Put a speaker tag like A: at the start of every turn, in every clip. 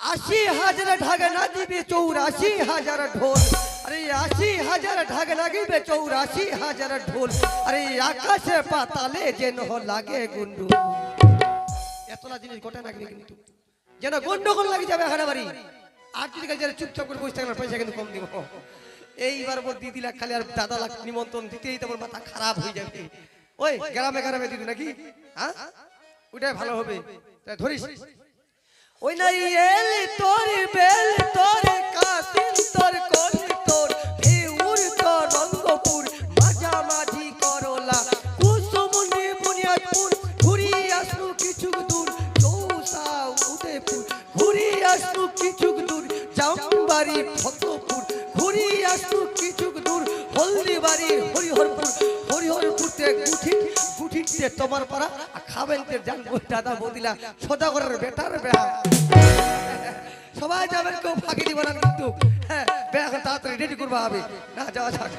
A: আশি হাজার ঢাকে না দিবে চৌরাশি হাজার ঢোল। আরে আশি হাজার ঢাকে লাগিবে চৌরাশি হাজার ঢোল। আরে আকাশে পাতালে যেন লাগে গুন্ডু এতলা জিনিস ঘটে না কিন্তু। যেন গন্ডগোল লাগে যাবে এখানে বাড়ি। আর যদি কাছে চুপচাপ করে বসে থাকলে পয়সা কিন্তু কম দিব। এইবার বল দিদি লাখ খালি আর দাদা লাখ নিমন্ত্রণ দিতেই তোমার মাথা খারাপ হয়ে যাবে। ওই, গ্রামে গ্রামে দিদি নাকি? হ্যাঁ? ওইটাই ভালো হবে। ধরিস। ওই নাই এলি তোর বেল, তোর কাতিল তোর কলি তোর ভিউর তোর রঙ্গপুর, মাঝামাঝি করলা। কুসুমনি বুনিয়াদপুর ঘুরি আসু কিছু দূর। চৌসা উদয়পুর ঘুরি আসু কিছু দূর। জামবাড়ি ফতপুর, ঘুরি আসু কিছু দূর। হলদিবাড়ি হরিহরপুর, হরিহরপুরতে গুঠি গুঠিতে তোমার পাড়া, আর খাবেনতে জানব দাদা বদিলা সদাগরের বেটার বেহা। সবাই যাবেন, কেউ ফাঁকি দিব না কিন্তু। হ্যাঁ বেহা তাড়াতাড়ি রেডি করব না, যাওয়া যাক।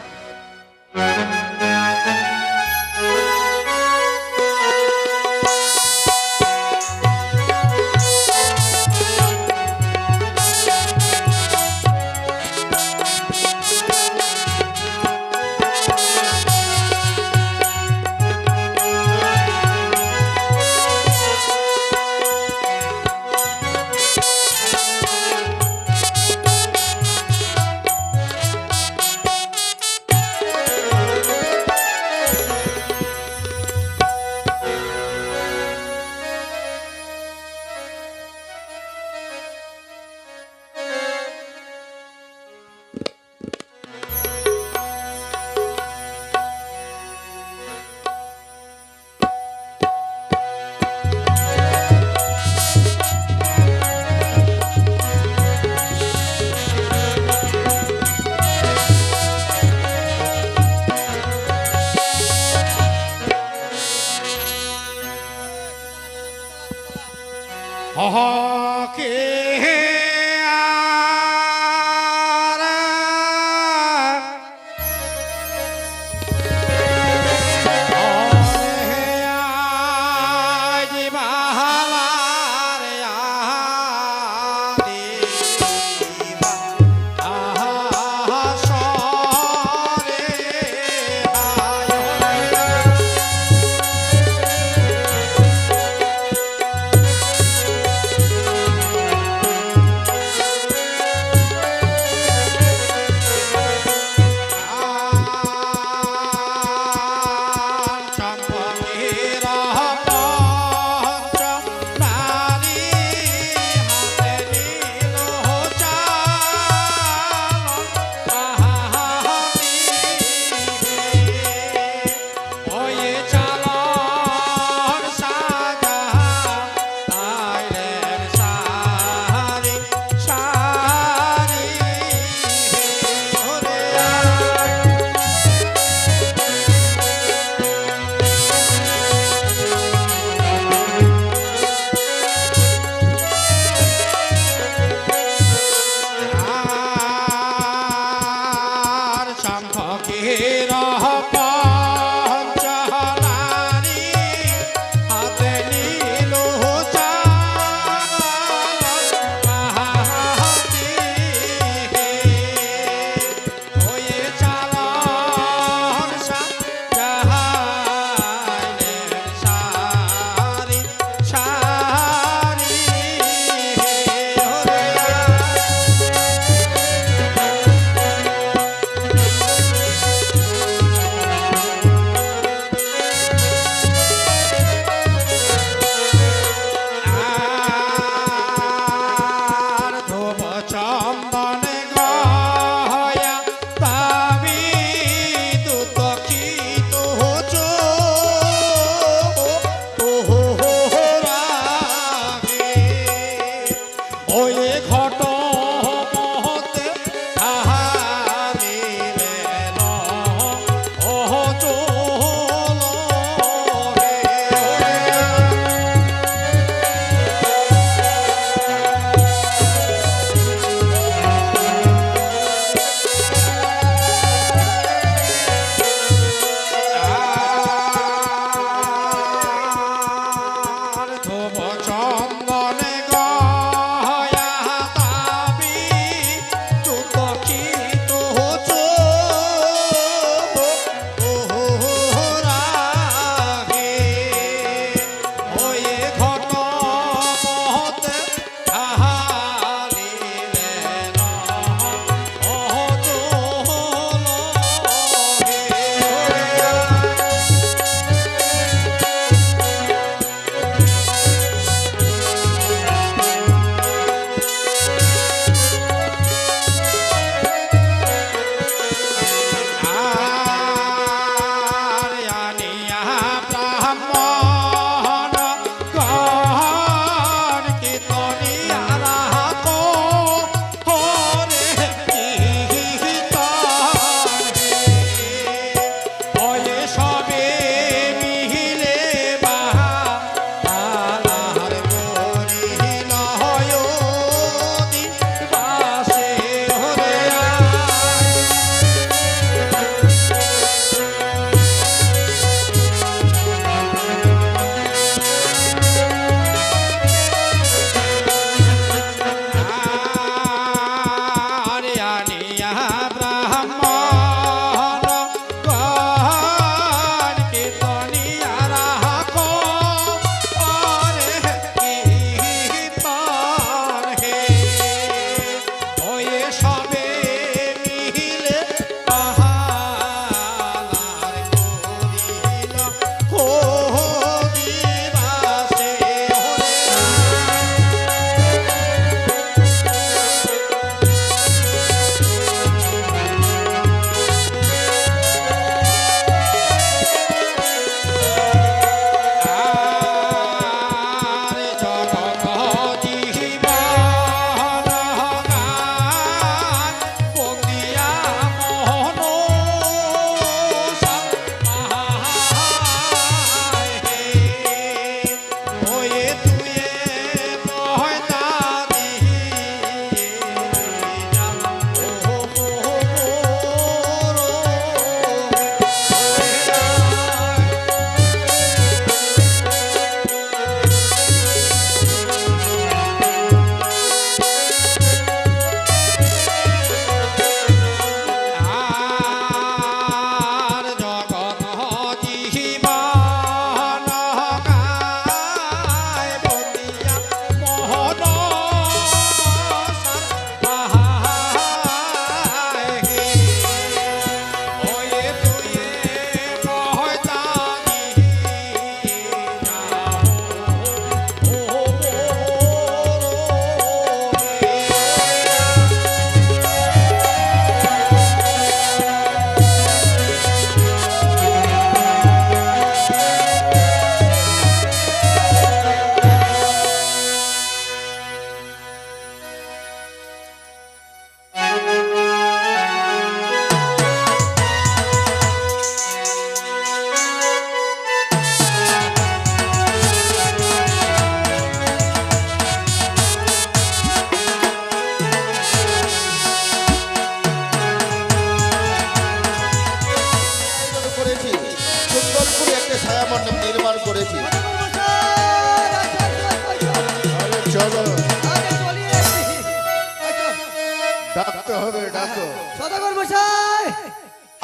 B: ডাকতে হবে ডাকো।
A: সদাগর মশাই!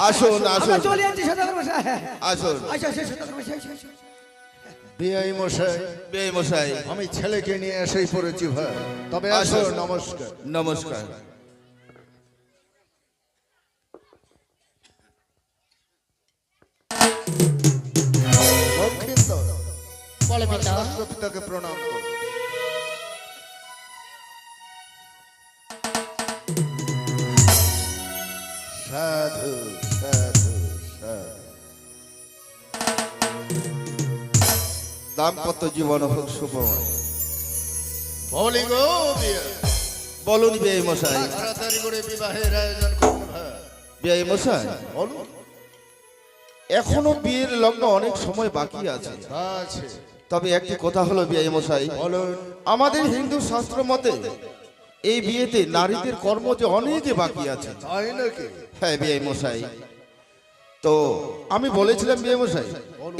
C: আসুন আসুন।
A: চলে যাচ্ছি সদাগর মশাই।
C: আসুন।
A: আচ্ছা সদাগর মশাই।
B: বিআই মশাই
C: বেই মশাই।
B: আমি ছেলেকে নিয়ে এসেই পড়েছি ভাই। তবে আসো
C: আসুন।
B: নমস্কার।
C: নমস্কার।
D: বলে পিতা
B: পিতাকে প্রণাম করো সাধু সাধু
C: দাম্পত্য জীবন হোক সুখময়
B: বলি গো বিয়া।
C: বলুন বেই মশাই।
B: তাড়াতাড়ি করে বিবাহের আয়োজন করুন ভাই
C: বেই মশাই।
B: বলুন।
C: এখনও বিয়ের লগ্ন অনেক সময় বাকি আছে।
B: তা
C: তবে একটি কথা হলো বিয়ে মশাই।
B: বলুন।
C: আমাদের হিন্দু শাস্ত্র মতে এই বিয়েতে নারীদের কর্ম যে অনেক বাকি আছে।
B: তাই নাকি?
C: হ্যাঁ বিয়ে মশাই। তো আমি বলেছিলাম বিয়ে মশাই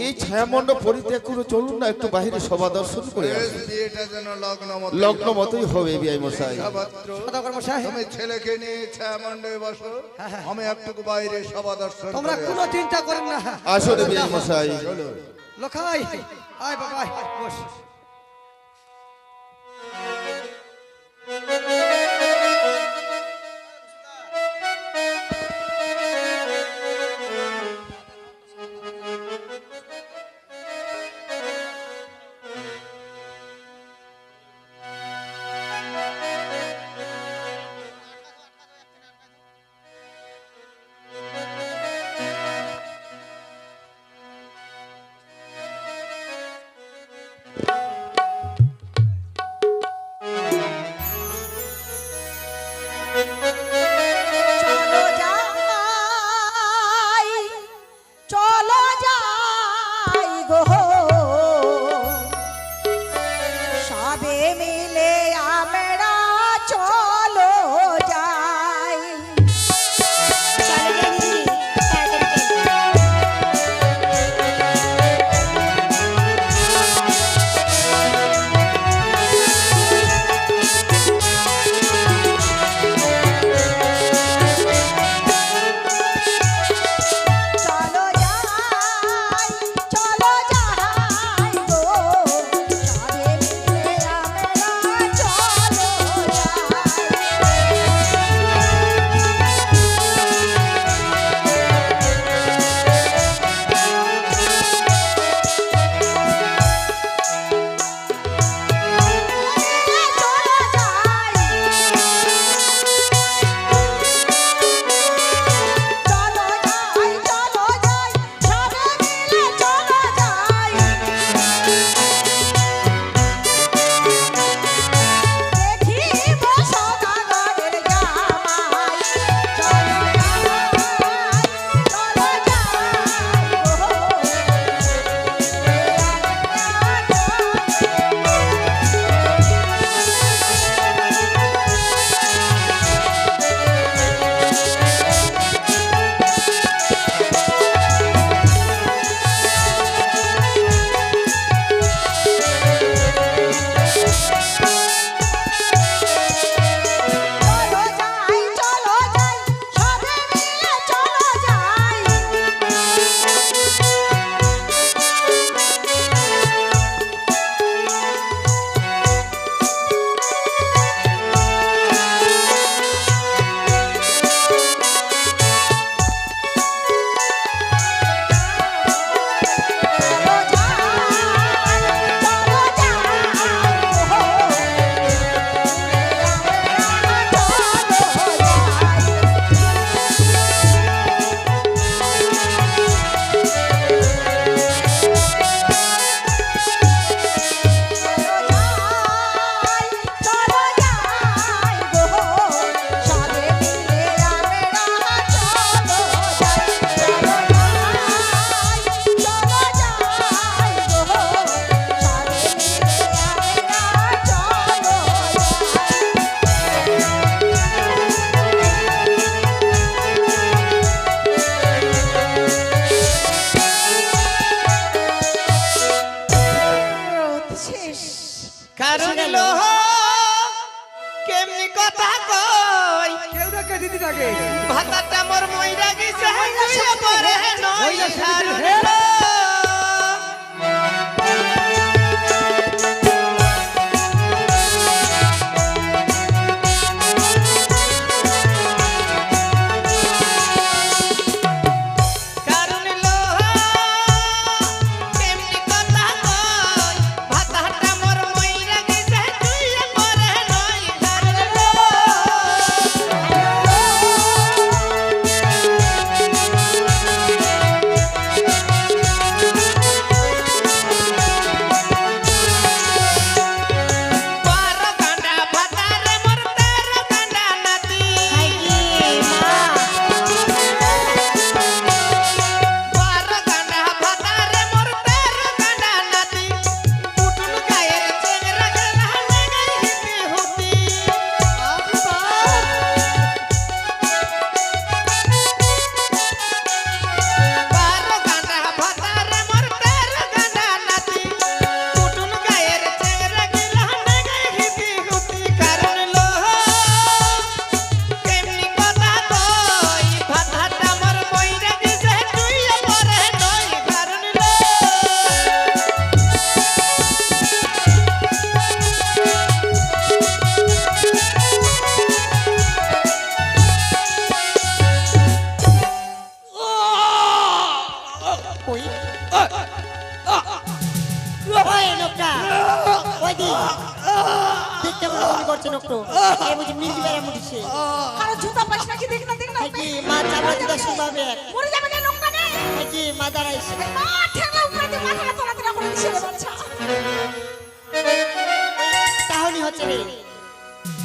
C: এই ছায়ামণ্ডপ পরিত্যাগ করে চলুন না একটু বাইরে সভা দর্শন করে
B: লগ্ন মতো
C: মতোই হবে বিয়ে মশাই।
B: তুমি ছেলেকে নিয়ে ছায়া মণ্ডপে বসো আমি একটুকু বাইরে সভা দর্শন
A: তোমরা
B: করে
A: কোনো চিন্তা করেন না।
C: আসলে বিয়ে মশাই।
A: লোকাই আয় বাবা বস।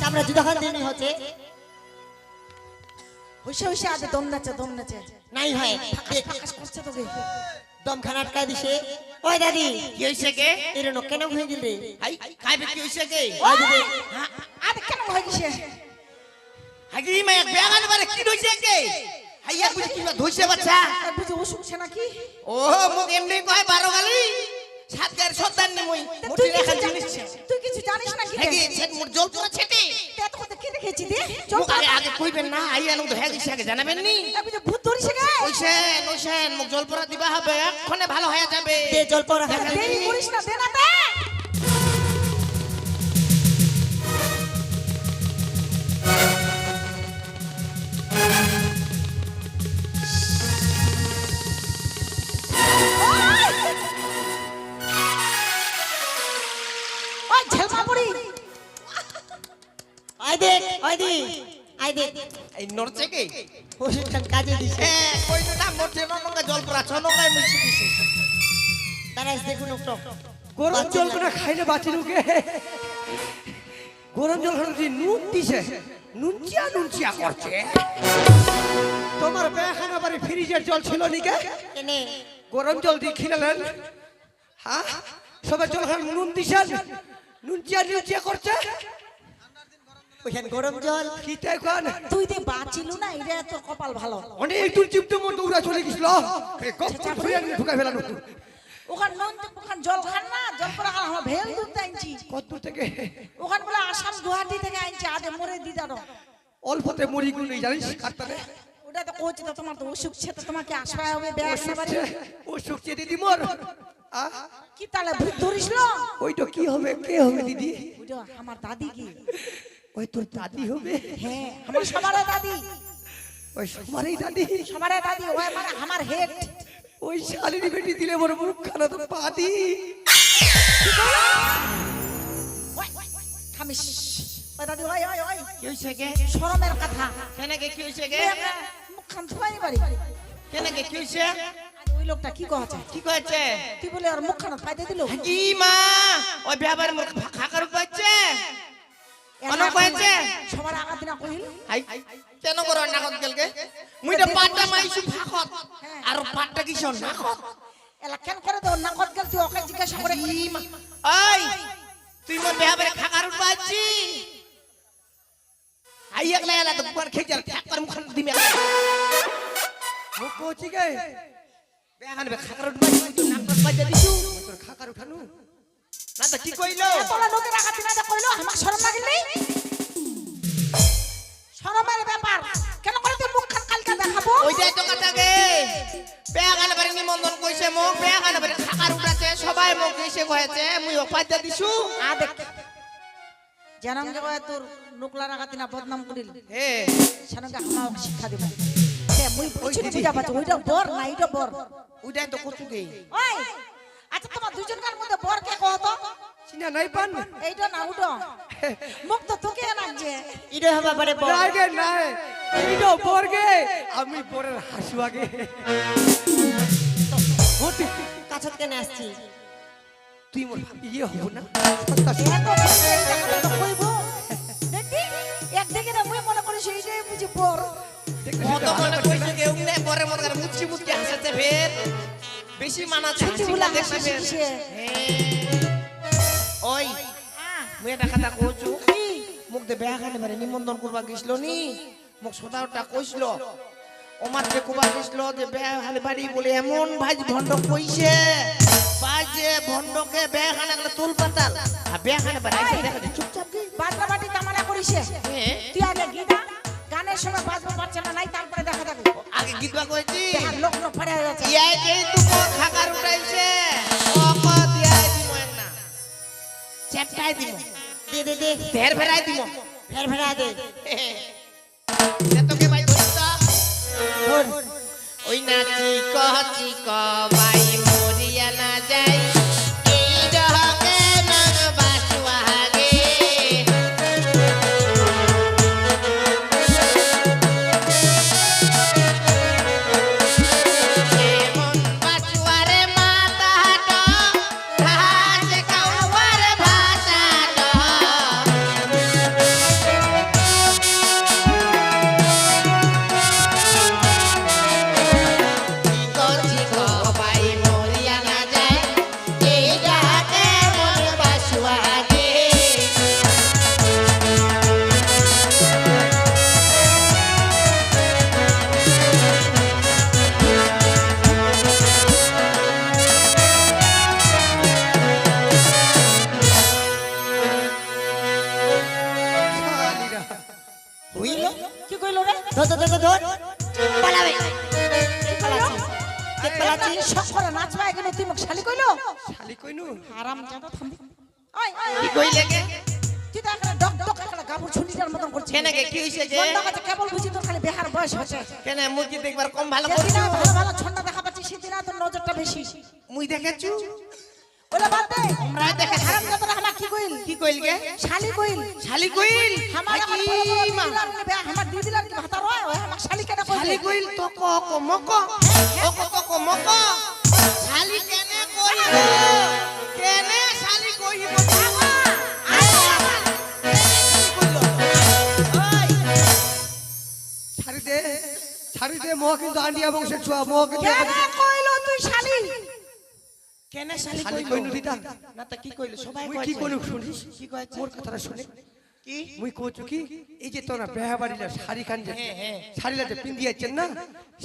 D: চামড়া জুদা খান দিনই হচ্ছে।
E: হইছে হইছে আদে দম নাচে দম নাচে।
D: নাই হয়।
E: ফাঁকাস করছে তোকে
D: দম খান আটকা দিছে। ওই দাদি
F: কি হইছে কে
D: এর নো কেন হয়ে দিল? রে
F: আই খাইবে কি হইছে কে
D: ওই দিদি
E: আদে কেন হয়ে গেছে
F: হাগি মায়া বেগান বারে কি হইছে কে হাইয়া বুঝি কিবা ধইছে বাচ্চা?
E: বুঝি অসুখ ছে নাকি?
F: ও মোক এমনি কয় বারো গালি। সাত গার সন্তান নি মই মুঠি রাখার জিনিস
E: তুই কিছু জানিস না কি
F: হাগি সেট মোর জল পুরা ছেটে।
E: তে তো কথা কি রেখেছি দে? চল
F: আগে আগে কইবেন না আই জানাবেন নি।
E: বুঝি ভূত ধরিছে গে
F: জল পুরা দিবা হবে এক্ষণে ভালো হয়ে যাবে।
D: দে জল
E: দেরি করিস না দে না দে।
D: দেখ ওই দি। আই দেখ
F: এই নরছে কে?
D: ওষুধটা কাজে দিছে।
F: হ্যাঁ কই না মোটে জল দিছে।
D: দাঁড়াইছে দেখুন
A: গরম জল করে খাইলে বাঁচি নুকে। গরম জল খাইলে যদি নুন দিছে নুনচিয়া নুনচিয়া করছে। তোমার বেখানা বাড়ি ফ্রিজের জল ছিল নিকে
D: কেনে?
A: গরম জল দিয়ে খিলালেন। হ্যাঁ? সবাই জল খান নুন দিছেন? নুনচিয়া নুনচিয়া করছে?
D: ওইখানে গরম জল।
A: কি তাই
E: তুই দে বাঁচিলু না এটা তোর কপাল ভালো।
A: অনেক দূর চিপতে মতো দৌড়া চলে গেছিল। আনিয়ে
E: ওখান নন ওখান জল খান না জল করে খান আমার ভেল দুধ আনছি।
A: কত দূর থেকে?
E: ওখান বলে আসাম গুয়াহাটি থেকে আনছি আদে মরে দি দাঁড়ো
A: অল্পতে মরি গুলো জানিস
E: ওটা তো তো তোমার তো অসুখ ছে তো তোমাকে আসবাই হবে ব্যাগ
A: অসুখ দিদি মোর?
E: কি তাহলে ভূত ধরিস
A: ওইটা কি হবে কে হবে দিদি?
E: ওইটা আমার দাদি কি?
A: ওই তোর দাদি হবে।
E: হ্যাঁ আমার সবারে দাদি।
A: ওই সবারই দাদি।
E: সবারে দাদি ওই মানে আমার হেড।
A: ওই শালিনী বেটি দিলে মোর মুখ খানা তো পাদি
E: ওই দাদি ওই ওই ওই।
F: কি হইছে কে
E: শরমের কথা।
F: কেনে কে কি হইছে
E: মুখ খান থুয়াই বাড়ি।
F: কেনে কে কি হইছে?
E: ওই লোকটা কি কহছে
F: কি কইছে
E: তুই বলে আর মুখ খান ফাইদে দিল।
F: কি মা? ওই ব্যাপারে মোর খাকার কইছে অন
E: সবার কহিল?
F: কেন করো নাকত গেলকে মুই তো পাটটা মাইছু ফাকত আর পাটটা কিছ নাকত
E: এলা কেন করে দেও নাকত গেল তুই ওকে জিজ্ঞাসা করে
F: কি মা তুই মোর ব্যাপারে খাকার পাচ্ছি আই একলা এলা তো কোন খেজাল ঠাকার মুখান দিমে
A: মুখ কচি গে।
F: বেগান বে খাকার পাচ্ছি তুই নাকত বাজা দিছু।
A: তোর খাকার উঠানু।
F: না তো কি কইলো?
E: এতলা লোকের আঘাতি না কইলো? আমার শরম লাগিল শরমের ব্যাপার। কেন করে তুই মুখ খান কালকে দেখাবো?
F: ওইটাই তো কথা গে বেয়া বাড়ি নিমন্ত্রণ কইছে মোক বেয়া গানে বাড়ি খাকার উঠাছে সবাই মোক এসে কয়েছে মুই অপাদ্য দিছু।
E: আ দেখ জানাম যে কয় তোর নুকলার আঘাতি না বদনাম করিল।
F: হে।
E: সেনকে আমাকে শিক্ষা দিব। সে মুই বুঝি বুঝা পাচ্ছ ওইটা বর না এইটা বর।
F: ওইটাই তো কচু
E: ওই। আচ্ছা তোমার দুজনকার মধ্যে বর কে কত?
A: চিনা নাই পান?
E: এইটা না উটো মুখ তো তোকে নাচছে
D: ইডো হবা পারে বল
A: নাই গে নাই। এইটা বর্গে আমি পরের হাসু আগে। ঘটি
D: কাছত কেন আসছি।
A: তুই মোর ইয়ে হব না?
E: তো দেখি একদিকে না মুই মনে করি সেইটাই বুঝি বর।
A: সেটা
F: মনে কইছে
A: না।
F: গে পরে। মনে করে মুচকি মুচকি হাসেছে ফের। বেশি মানা
E: ছুটি
F: হাসি
E: বুলা
F: না দেখছে
E: হাসি
F: ফের
E: কিসে?
F: হে। ওই মুই একটা কথা কইছু। মুখ দে বেয়া খানে মারে নিমন্ত্রণ করবা গেছিল নি। মোক সদাওটা কইছিল। ওমার যে কুবা গেছিল যে বেয়া খানে বাড়ি বলে এমন ভাই ভণ্ড কইছে। যে ভণ্ডকে বেয়া খানে গেলে তুল পাতাল। আর বেয়া খানে বাড়ি দেখা যায়। চুপচাপ গে
E: বাজনা বাটি তামানা করিছে।
F: হ্যাঁ।
E: তুই আগে গিনা গানের সময় বাজনা পারছে না নাই তারপরে দেখা যাবে।
F: আগে গীতবা কইছি
E: লোক লোক পড়ে যাচ্ছে।
F: ইয়াই যেই উঠাইছে অক দিয়াই দিমো না চেপটাই দিমো
D: দে দে দে
F: ফের ফেরাই দিমো
D: ফের ফেরা দে
F: তোকে ভাই ধরতা ওই নাচি কচি ক ভাই কেন মুরগি দেখবার কম ভালো করছ?
E: ভালো ভালো ছন্দ দেখা পাচ্ছি সেদিন তোর নজরটা বেশি।
F: মুই দেখেছু?
E: ওলা বাদ দে।
F: আমরা দেখে
E: হারাম জাদা হামা কি কইল?
F: কি কইল গে
E: শালি কইল।
F: শালি কইল? আই
E: বড় বড়
F: মা?
E: আমার দিদিলার কি ভাতা রয়? ওই আমার শালি কেন কইল?
F: শালি কইল তো ক ক মক ও ক ক ক মক শালি কেনে কইল? কেনে শালি কইব
A: দে মোহ কিন্তু আন্ডিয়া বংশের ছোঁয়া মোহ কিন্তু
E: কেন কইল তুই শালি?
F: কেনে শালি
A: শালি
F: কইল?
A: দিতা
F: না তা কি কইল? সবাই কইছে
A: কি কইনু শুনিস
F: কি কইছে
A: মোর কথাটা শুনে।
F: কি?
A: মুই কইছু কি এই যে তোরা বেহা বাড়িলা শাড়ি খান যে
F: হ্যাঁ, হ্যাঁ।
A: শাড়িলা যে পিন্দিয়াছেন না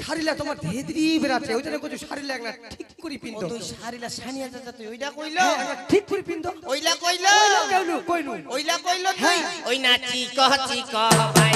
A: শাড়িলা তোমার ধেদরি বেরাচ্ছে ওই জন্য কইছু শাড়িলা একটা ঠিক করে
F: ও
A: পিন্দো
F: তুই শাড়িলা সানিয়া দাদা তুই ওইটা কইল?
A: হ্যাঁ, ঠিক করে পিন্দো
F: ওইলা কইল?
A: কইনু কইনু
F: ওইলা কইল তুই। ওই নাচি কহচি কহ ভাই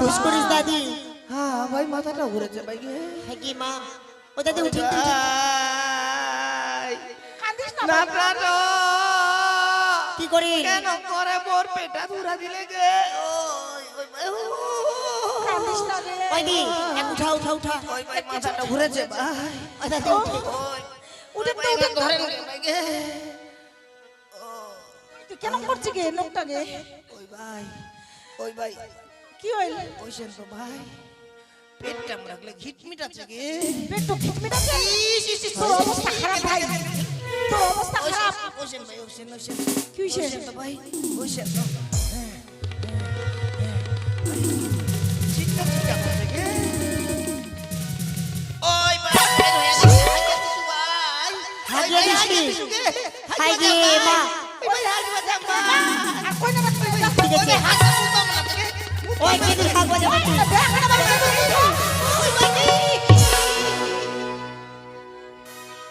D: খুশ করিস দাদি।
F: হ্যাঁ ভাই মাথাটা ঘুরেছে ভাই
D: হ্যাঁ কি মা ওই দাদি উঠে উঠে, উঠে।
E: কান্দিস না।
D: কি করি
F: কেন করে মোর পেটা ধুরা দিলে গে? ওই, ওই, ওই,
E: কান্দিস না রে।
D: ওই দি উঠা উঠা উঠা।
F: ওই ভাই মাথাটা ঘুরেছে ভাই।
D: ওই দাদি উঠে
F: ওই
E: উঠে
F: ভাই,
E: তো
F: ভাই, ধরেন গে ভাই গে।
E: কেন করছিস গে লোকটা গে?
F: ওই ভাই ওই ভাই
E: কি হইল?
F: ওইসেন তো ভাই পেটটা রাখলে ঘিটমিট আছে গে
E: পেট তো খিটমিট আছে তোর অবস্থা খারাপ ভাই। তোর অবস্থা খারাপ।
F: ওইসেন ভাই ওইসেন ওইসেন
E: কি হইছে?
F: তো ভাই ওইসেন তো। চিন্তা গে ওই ভাই
D: হাগিয়ে দিছি মা।
F: ওই মা
E: আর কই না কই না
D: ওই কি তুই। খাব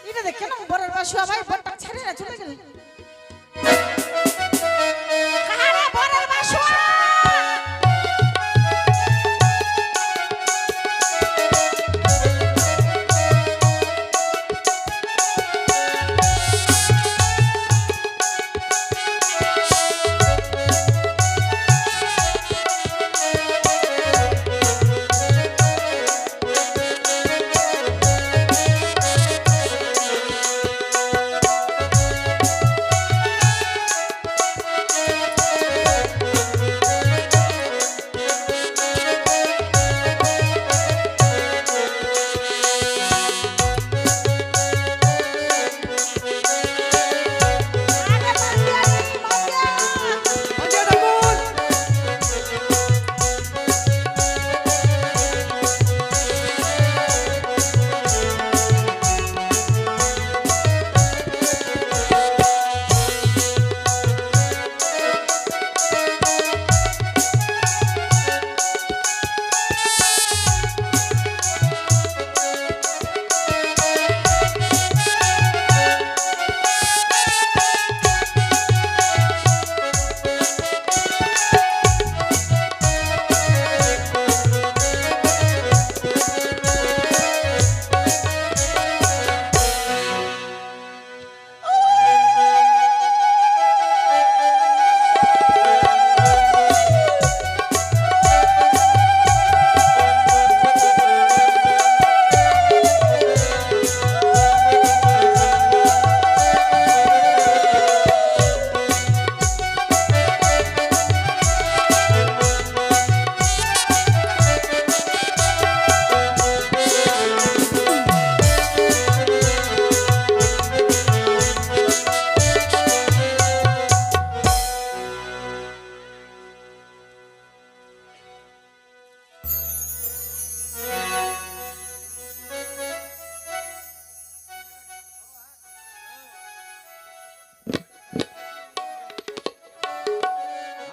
E: এটা দেখ কেন বড় ছেড়ে না চলে গেল।